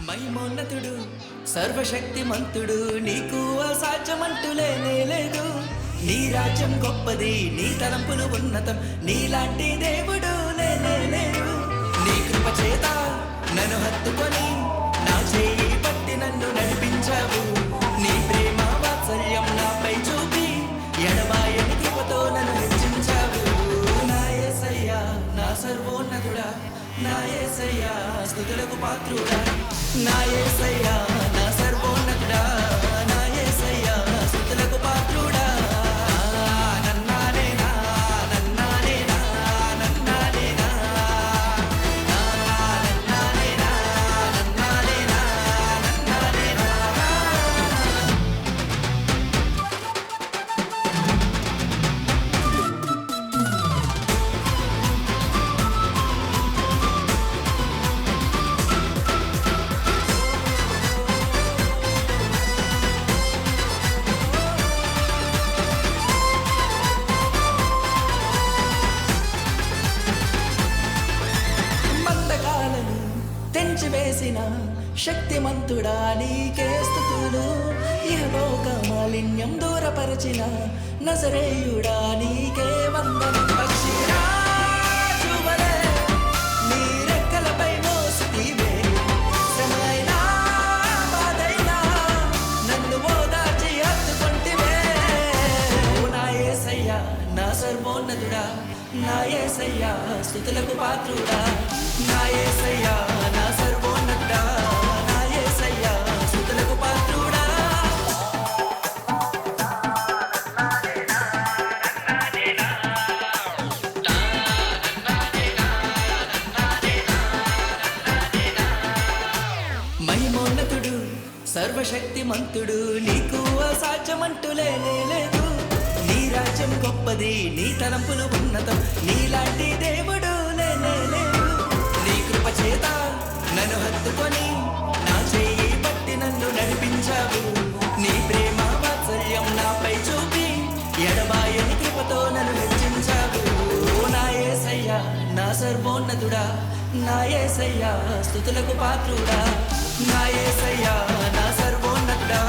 మహిమోన్నతుడు సర్వశక్తిమంతుడు నీకు అసాధ్యమంటూ లేదు. నీ రాజ్యం గొప్పది నీ తలంపులు ఉన్నతం నీలాంటి దేవుడు లేనే నీ కృప చేత నన్ను హత్తుకొని నా యేసయ్యా స్తుతులకు పాత్రుడా. నా యేసయ్యా తెంచివేసిన శక్తిమంతుడా నీకే స్థుతులు. ఇహలోక మాలిన్యం దూరపరచిన నజరేయుడా నీకే వందనం. పక్షిరాజువలే ఓ నా నా సర్వోన్నతుడా నా యేసయ్యా స్థుతులకు పాత్రుడా. నా ఏసయ్యా నా మహిమోన్నతుడు సర్వశక్తిమంతుడు నీకు అసాధ్యమంటూ లేదు నీ రాజ్యం గొప్పది నీ తలంపులు ఉన్నతం. నీలాంటి దేవుడు లేనే లేడు నీ కృప చేత నన్ను హత్తుకొని నా చేయి పట్టి నన్ను నడిపించావు. నీ ప్రేమ వాత్సల్యం నాపై చూపి ఎడబాయని కృపతో నన్ను హెచ్చించావు. నా ఏసయ్యా నా సర్వోన్నతుడా నా యేసయ్యా స్థుతులకు పాత్రుడా. నా యేసయ్యా నా సర్వోన్నతుడా